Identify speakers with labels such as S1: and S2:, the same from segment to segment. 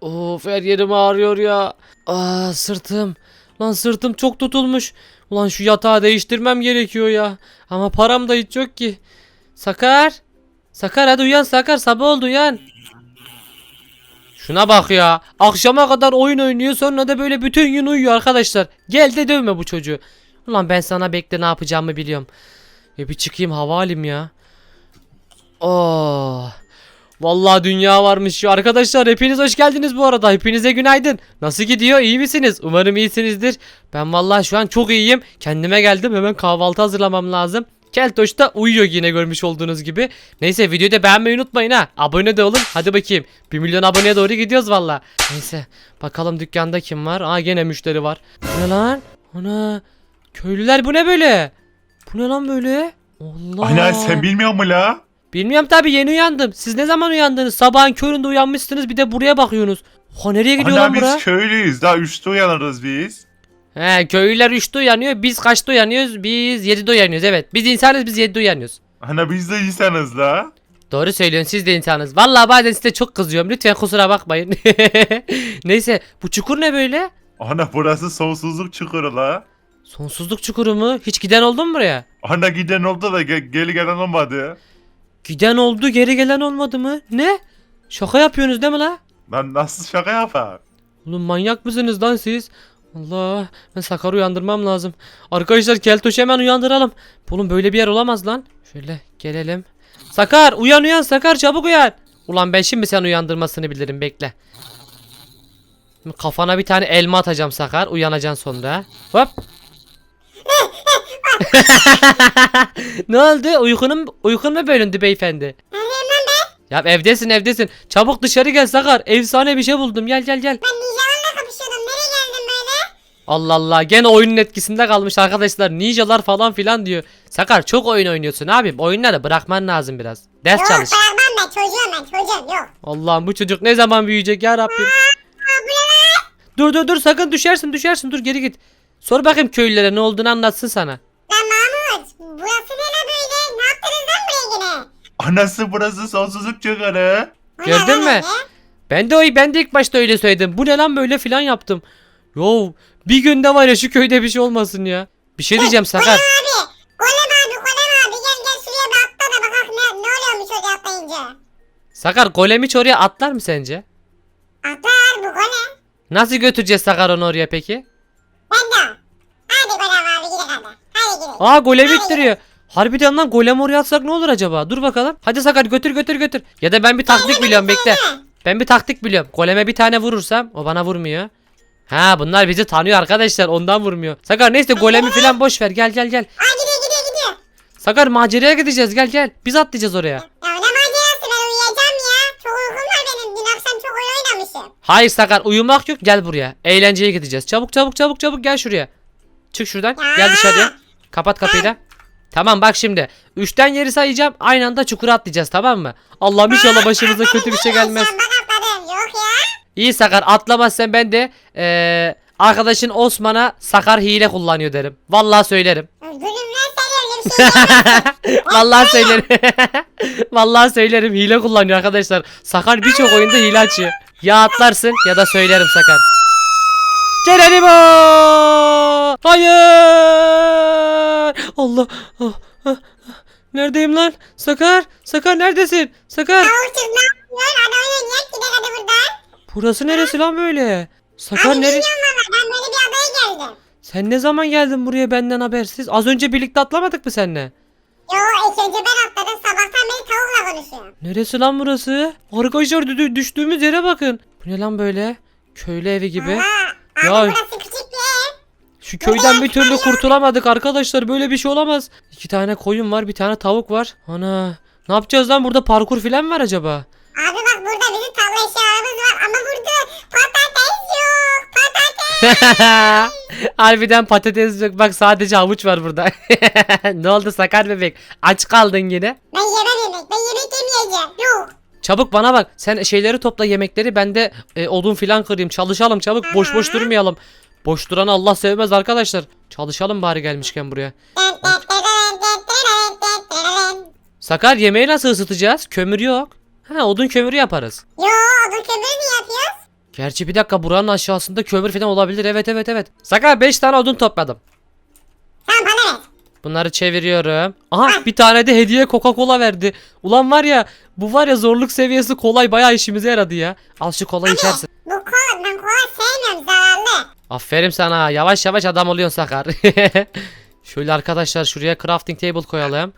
S1: Of her yerim ağrıyor ya. Aa sırtım. Lan sırtım çok tutulmuş. Ulan şu yatağı değiştirmem gerekiyor ya. Ama param da hiç yok ki. Sakar. Sakar hadi uyan Sakar sabah oldu uyan. Şuna bak ya. Akşama kadar oyun oynuyor sonra da böyle bütün gün uyuyor arkadaşlar. Gel de dövme bu çocuğu. Ulan ben sana bekle ne yapacağımı biliyorum. Ya bir çıkayım hava alayım ya. Oh. Vallahi dünya varmış ya. Arkadaşlar hepiniz hoş geldiniz bu arada. Hepinize günaydın. Nasıl gidiyor? İyi misiniz? Umarım iyisinizdir. Ben vallahi şu an çok iyiyim. Kendime geldim. Hemen kahvaltı hazırlamam lazım. Keltoş da uyuyor yine görmüş olduğunuz gibi. Neyse videoyu da beğenmeyi unutmayın ha. Abone de olun. Hadi bakayım. 1 milyon aboneye doğru gidiyoruz valla. Neyse. Bakalım dükkanda kim var? Aa gene müşteri var. Ne lan? Ana. Köylüler bu ne böyle? Bu ne lan böyle? Allah.
S2: Ana sen bilmiyor musun la?
S1: Bilmiyorum tabi yeni uyandım. Siz ne zaman uyandınız? Sabahın köründe uyanmışsınız bir de buraya bakıyorsunuz. Ha nereye gidiyor
S2: Ana
S1: lan bura?
S2: biz köylüyüz daha üçte uyanırız biz.
S1: He köylüler 3'te uyanıyor. Biz kaçta uyanıyoruz? Biz 7'de uyanıyoruz evet. Biz insanız biz 7'de uyanıyoruz.
S2: Ana biz de insanız la.
S1: Doğru söylüyorsun siz de insanız. Vallahi bazen size çok kızıyorum. Lütfen kusura bakmayın. Neyse bu çukur ne böyle?
S2: Ana burası sonsuzluk çukuru la.
S1: Sonsuzluk çukuru mu? Hiç giden oldu mu buraya?
S2: Ana giden oldu da ge- geri gelen olmadı.
S1: Giden oldu geri gelen olmadı mı? Ne? Şaka yapıyorsunuz değil mi la?
S2: Lan nasıl şaka yapar?
S1: Oğlum manyak mısınız lan siz? Allah ben Sakar'ı uyandırmam lazım. Arkadaşlar Keltoş'u hemen uyandıralım. Oğlum böyle bir yer olamaz lan. Şöyle gelelim. Sakar uyan uyan Sakar çabuk uyan. Ulan ben şimdi sen uyandırmasını bilirim bekle. Kafana bir tane elma atacağım Sakar. Uyanacaksın sonra. Hop. ne oldu? Uykunun, uykun mu bölündü beyefendi? Ya evdesin evdesin. Çabuk dışarı gel Sakar. Efsane bir şey buldum. Gel gel gel.
S3: Ben ninjalarla kapışıyordum. Nereye geldim böyle?
S1: Allah Allah gene oyunun etkisinde kalmış arkadaşlar. Ninjalar falan filan diyor. Sakar çok oyun oynuyorsun abim. Oyunları bırakman lazım biraz. Ders
S3: Yok
S1: çalış.
S3: bırakmam ben. Çocuğum ben. Çocuğum yok.
S1: Allah'ım bu çocuk ne zaman büyüyecek ya Rabbim.
S3: Aa, bu ne lan?
S1: Dur dur dur sakın düşersin düşersin dur geri git. Sor bakayım köylülere ne olduğunu anlatsın sana.
S3: Lan Mahmut. Burası ne lan böyle? Ne yaptınız lan buraya yine?
S2: Anası burası sonsuzluk.
S3: Bu ne
S1: Gördün
S3: lan
S1: mü?
S3: öyle?
S1: Ben de o ben de ilk başta öyle söyledim. Bu ne lan böyle filan yaptım. Yo bir günde var ya şu köyde bir şey olmasın ya. Bir şey diyeceğim Sakar.
S3: Golem abi. Golem abi. Golem abi. Gel gel şuraya bir atla da bakak ne, ne oluyormuş oraya atlayınca.
S1: Sakar golemi hiç oraya atlar mı sence?
S3: Atlar bu golem.
S1: Nasıl götüreceğiz Sakar onu oraya peki?
S3: Ben de. Hadi golem abi gidelim hadi. Hadi gidelim.
S1: Aa golem ittiriyor. Harbiden lan golem oraya atsak ne olur acaba? Dur bakalım. Hadi Sakar götür götür götür. Ya da ben bir taktik biliyorum bekle. Ben bir taktik biliyorum. Goleme bir tane vurursam o bana vurmuyor. Ha bunlar bizi tanıyor arkadaşlar ondan vurmuyor. Sakar neyse golemi falan boş ver gel gel gel.
S3: Aa gidiyor gidiyor gidiyor.
S1: Sakar maceraya gideceğiz gel gel. Biz atlayacağız oraya. Hayır Sakar uyumak yok gel buraya. Eğlenceye gideceğiz. Çabuk çabuk çabuk çabuk gel şuraya. Çık şuradan gel dışarıya. Kapat kapıyı da. Tamam bak şimdi. Üçten yeri sayacağım. Aynı anda çukura atlayacağız tamam mı? Allah'ım inşallah başımıza kötü bir şey gelmez. İyi Sakar atlamazsan ben de eee, arkadaşın Osman'a Sakar hile kullanıyor derim. Vallahi söylerim.
S3: Şey.
S1: Vallahi söylerim. Vallahi söylerim hile kullanıyor arkadaşlar. Sakar birçok oyunda hile açıyor. Ya atlarsın ya da söylerim Sakar. Geronimo! Hayır! Allah! Ah, ah, ah. Neredeyim lan? Sakar! Sakar neredesin? Sakar!
S3: Tavuk çık ne yapıyorsun? Hadi oynayacak gidelim hadi buradan.
S1: Burası neresi lan böyle? Sakar
S3: Abi
S1: nere?
S3: bilmiyorum valla ben böyle bir adaya geldim.
S1: Sen ne zaman geldin buraya benden habersiz? Az önce birlikte atlamadık mı seninle?
S3: Yo ilk önce ben atladım sabahtan beri tavukla konuşuyorum.
S1: Neresi lan burası? Arkadaşlar dü- düştüğümüz yere bakın. Bu ne lan böyle? Köylü evi gibi.
S3: Aa,
S1: Ya-
S3: abi burası küçük bir ev.
S1: Şu köyden bir türlü kurtulamadık arkadaşlar. Böyle bir şey olamaz. İki tane koyun var, bir tane tavuk var. Ana. Ne yapacağız lan? Burada parkur filan mı var acaba?
S3: Abi bak burada bizim tarla eşyalarımız var ama burada patates yok. Patates.
S1: Harbiden patates yok. Bak sadece havuç var burada. ne oldu sakar bebek? Aç kaldın yine.
S3: ben yemem yemek. Ben yemek yemeyeceğim. Yok.
S1: Çabuk bana bak. Sen şeyleri topla yemekleri. Ben de e, odun filan kırayım. Çalışalım çabuk. Boş boş durmayalım. Boş duranı Allah sevmez arkadaşlar. Çalışalım bari gelmişken buraya. Sakar yemeği nasıl ısıtacağız? Kömür yok. Ha odun kömürü yaparız.
S3: Yo odun?
S1: Gerçi bir dakika buranın aşağısında kömür falan olabilir. Evet evet evet. Sakar 5 tane odun topladım.
S3: Tamam bana ver.
S1: Bunları çeviriyorum. Aha bir tane de hediye Coca-Cola verdi. Ulan var ya bu var ya zorluk seviyesi kolay bayağı işimize yaradı ya. Al şu kolayı içersin.
S3: Bu kola ben kola sevmiyorum zararlı.
S1: Aferin sana. Yavaş yavaş adam oluyorsun Sakar. Şöyle arkadaşlar şuraya crafting table koyalım.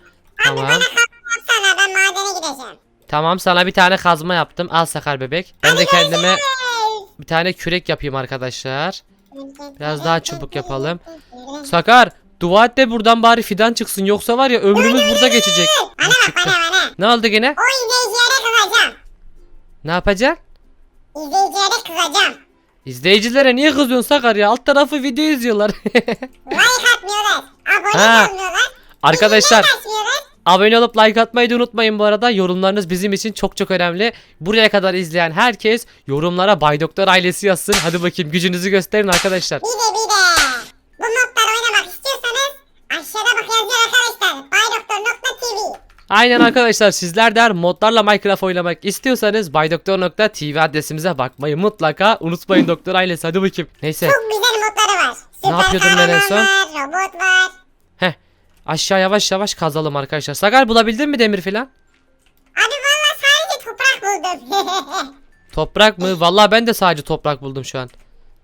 S1: Tamam.
S3: Yapsana ben madene gideceğim.
S1: Tamam sana bir tane kazma yaptım. Al Sakar bebek. Ben de kendime
S3: Evet.
S1: Bir tane kürek yapayım arkadaşlar. Biraz daha çubuk yapalım. Sakar dua et de buradan bari fidan çıksın. Yoksa var ya ömrümüz burada geçecek.
S3: Bana bak bana bana.
S1: Ne oldu gene?
S3: O izleyicilere kızacağım.
S1: Ne yapacaksın?
S3: İzleyicilere kızacağım.
S1: İzleyicilere niye kızıyorsun Sakar ya? Alt tarafı video izliyorlar.
S3: Like atmıyorlar. Abone
S1: Ha.
S3: olmuyorlar.
S1: arkadaşlar. Abone olup like atmayı da unutmayın bu arada. Yorumlarınız bizim için çok çok önemli. Buraya kadar izleyen herkes yorumlara Bay Doktor ailesi yazsın. Hadi bakayım gücünüzü gösterin arkadaşlar.
S3: Bir de bir de. Bu modları oynamak istiyorsanız aşağıda bak yazıyor arkadaşlar. Baydoktor.tv
S1: Aynen arkadaşlar sizler de modlarla Minecraft oynamak istiyorsanız baydoktor.tv adresimize bakmayı mutlaka unutmayın doktor ailesi hadi bakayım. Neyse
S3: Çok güzel modları var. Süper
S1: yapıyordun ben en son?
S3: robot var.
S1: Aşağı yavaş yavaş kazalım arkadaşlar. Sakar bulabildin mi demir filan?
S3: Abi valla sadece toprak buldum.
S1: Toprak mı? Vallahi ben de sadece toprak buldum şu an.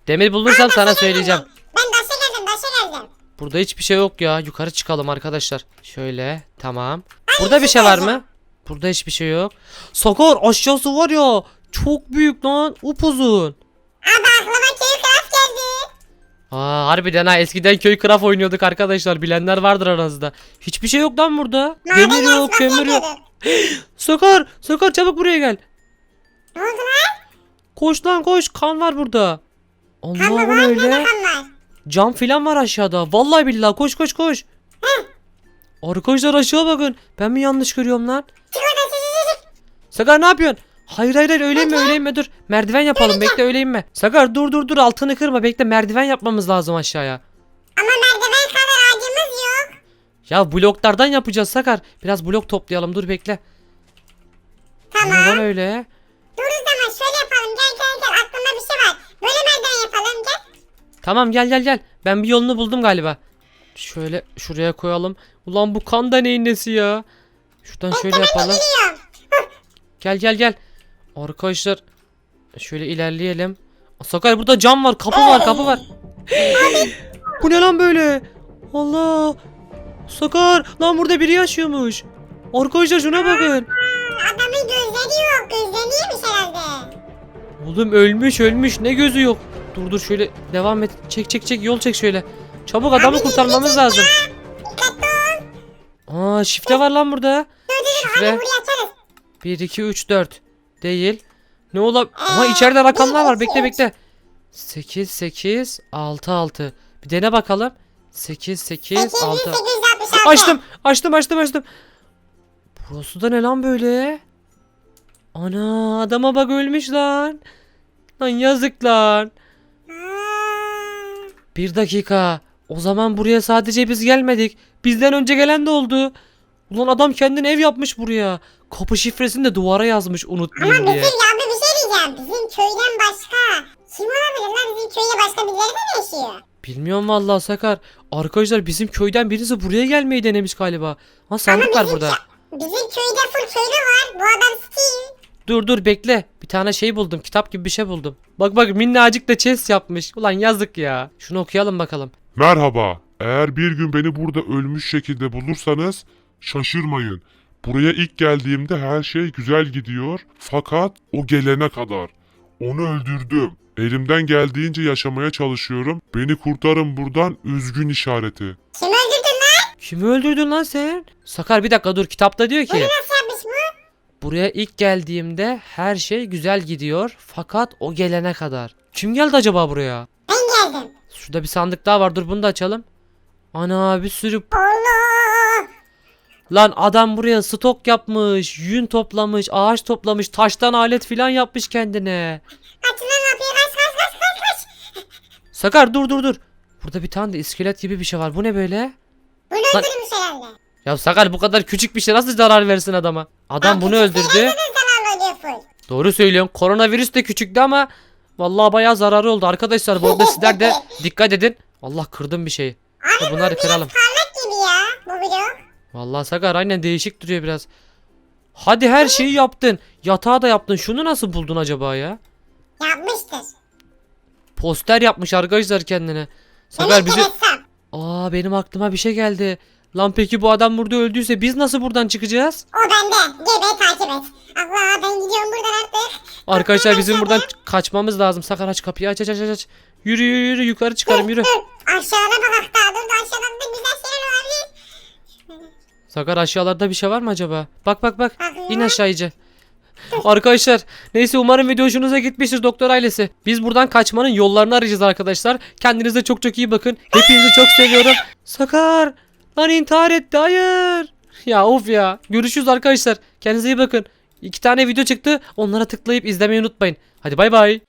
S1: Demir bulursam sana söyleyeceğim.
S3: Ben daşa geldim daşa geldim.
S1: Burada hiçbir şey yok ya. Yukarı çıkalım arkadaşlar. Şöyle tamam. Burada bir şey var mı? Burada hiçbir şey yok. Sakar aşağısı var ya. Çok büyük lan. Upuzun.
S3: Abi
S1: Aa harbiden ha eskiden köy craft oynuyorduk arkadaşlar. Bilenler vardır aranızda. Hiçbir şey yok lan burada.
S3: Maden
S1: Demir yok,
S3: yarışması
S1: kömür yok.
S3: yapıyorduk.
S1: Sakar, Sakar çabuk buraya gel.
S3: Ne oldu lan?
S1: Koş lan koş. Kan var burada. Allah
S3: Kan mı
S1: bu
S3: var?
S1: ne
S3: Ne
S1: öyle? Cam filan var aşağıda. Vallahi billahi koş koş koş. Arkadaşlar aşağı bakın. Ben mi yanlış görüyorum lan?
S3: Çık oradan çık çık çık.
S1: Sakar ne yapıyorsun? Hayır hayır hayır öyle inme öyle inme dur. Merdiven yapalım bekle öyle inme. Sakar dur dur dur altını kırma bekle merdiven yapmamız lazım aşağıya.
S3: Ama merdiven kadar ağacımız yok.
S1: Ya bloklardan yapacağız Sakar. Biraz blok toplayalım dur bekle.
S3: Tamam.
S1: Neden öyle?
S3: Dur o zaman şöyle yapalım. Gel gel gel. Aklımda bir şey var. Böyle merdiven yapalım gel.
S1: Tamam gel gel gel. Ben bir yolunu buldum galiba. Şöyle şuraya koyalım. Ulan bu kan da neyin nesi ya? Şuradan şöyle yapalım. Gel gel gel. Arkadaşlar şöyle ilerleyelim. Sakar burada cam var, kapı var, kapı var. Bu ne lan böyle? Allah. Sakar lan burada biri yaşıyormuş. Arkadaşlar şuna bakın.
S3: Adamın gözleri yok. Gözlerini yemiş herhalde.
S1: Oğlum ölmüş ölmüş ne gözü yok. Dur dur şöyle devam et. Çek çek çek yol çek şöyle. Çabuk adamı kurtarmamız lazım.
S3: Dikkatli ol.
S1: Aa şifre var lan burada. Şifre
S3: Burayı açarız.
S1: 1 2 3 4 değil. Ne ola? Aha içeride rakamlar var. Bekle bekle. 8 8 6 6. Bir dene bakalım. 8 8 6.
S3: 8866.
S1: Açtım. Açtım açtım açtım. Burası da ne lan böyle? Ana adama bak ölmüş lan. Lan yazık lan.
S3: Aa,
S1: Bir dakika. O zaman buraya sadece biz gelmedik. Bizden önce gelen de oldu. Ulan adam kendine ev yapmış buraya. Kapı şifresini de duvara yazmış
S3: Ama
S1: unutmayayım
S3: bizim
S1: diye.
S3: ya bir şey diyeceğim. Bizim köyden başka. Kim olabilir lan bizim köyde başka birileri de mi yaşıyor?
S1: Bilmiyorum vallahi Sakar. Arkadaşlar bizim köyden birisi buraya gelmeyi denemiş galiba. Ha sandık var
S3: bizim
S1: burada.
S3: Bizim köyde full köylü var. Bu adam Steve.
S1: Dur dur bekle. Bir tane şey buldum. Kitap gibi bir şey buldum. Bak bak minnacık da chest yapmış. Ulan yazık ya. Şunu okuyalım bakalım.
S4: Merhaba. Eğer bir gün beni burada ölmüş şekilde bulursanız şaşırmayın. Buraya ilk geldiğimde her şey güzel gidiyor. Fakat o gelene kadar. Onu öldürdüm. Elimden geldiğince yaşamaya çalışıyorum. Beni kurtarın buradan üzgün işareti.
S3: Kim öldürdün lan?
S1: Kimi öldürdün lan sen? Sakar bir dakika dur. Kitapta diyor ki.
S3: Nasıl yapmış bu?
S1: Buraya ilk geldiğimde her şey güzel gidiyor. Fakat o gelene kadar. Kim geldi acaba buraya?
S3: Ben geldim.
S1: Şurada bir sandık daha var. Dur bunu da açalım. Ana bir sürü
S3: Allah.
S1: Lan adam buraya stok yapmış, yün toplamış, ağaç toplamış, taştan alet filan yapmış kendine.
S3: Kaçın lan kapıyı kaç kaç kaç kaç kaç.
S1: Sakar dur dur dur. Burada bir tane de iskelet gibi bir şey var. Bu ne böyle?
S3: Bunu
S1: Lan-
S3: öldürmüş herhalde.
S1: Ya Sakar bu kadar küçük bir şey nasıl zarar versin adama? Adam bunu öldürdü.
S3: Zararlı oluyor full.
S1: Doğru söylüyorsun. Koronavirüs de küçüktü ama vallahi bayağı zararı oldu. Arkadaşlar bu arada sizler de dikkat edin. Allah kırdım bir şeyi.
S3: Abi
S1: Bunları
S3: bu
S1: kıralım.
S3: parlak gibi ya bu blok.
S1: Vallahi Sakar aynen değişik duruyor biraz. Hadi her şeyi yaptın. Yatağı da yaptın. Şunu nasıl buldun acaba ya?
S3: Yapmıştır.
S1: Poster yapmış arkadaşlar kendine. Sakar bizi... Aa benim aklıma bir şey geldi. Lan peki bu adam burada öldüyse biz nasıl buradan çıkacağız?
S3: O bende. Gel beni takip et. Allah ben gidiyorum buradan artık.
S1: Arkadaşlar bizim buradan kaçmamız lazım. Sakar aç kapıyı aç aç aç aç. Yürü yürü yürü yukarı çıkarım yürü.
S3: Dur aşağıda bak hatta dur da aşağıda da güzel.
S1: Sakar aşağılarda bir şey var mı acaba? Bak bak bak. İn aşağı iyice. Arkadaşlar neyse umarım video hoşunuza gitmiştir doktor ailesi. Biz buradan kaçmanın yollarını arayacağız arkadaşlar. Kendinize çok çok iyi bakın. Hepinizi çok seviyorum. Sakar lan intihar etti hayır. Ya of ya. Görüşürüz arkadaşlar. Kendinize iyi bakın. İki tane video çıktı. Onlara tıklayıp izlemeyi unutmayın. Hadi bay bay.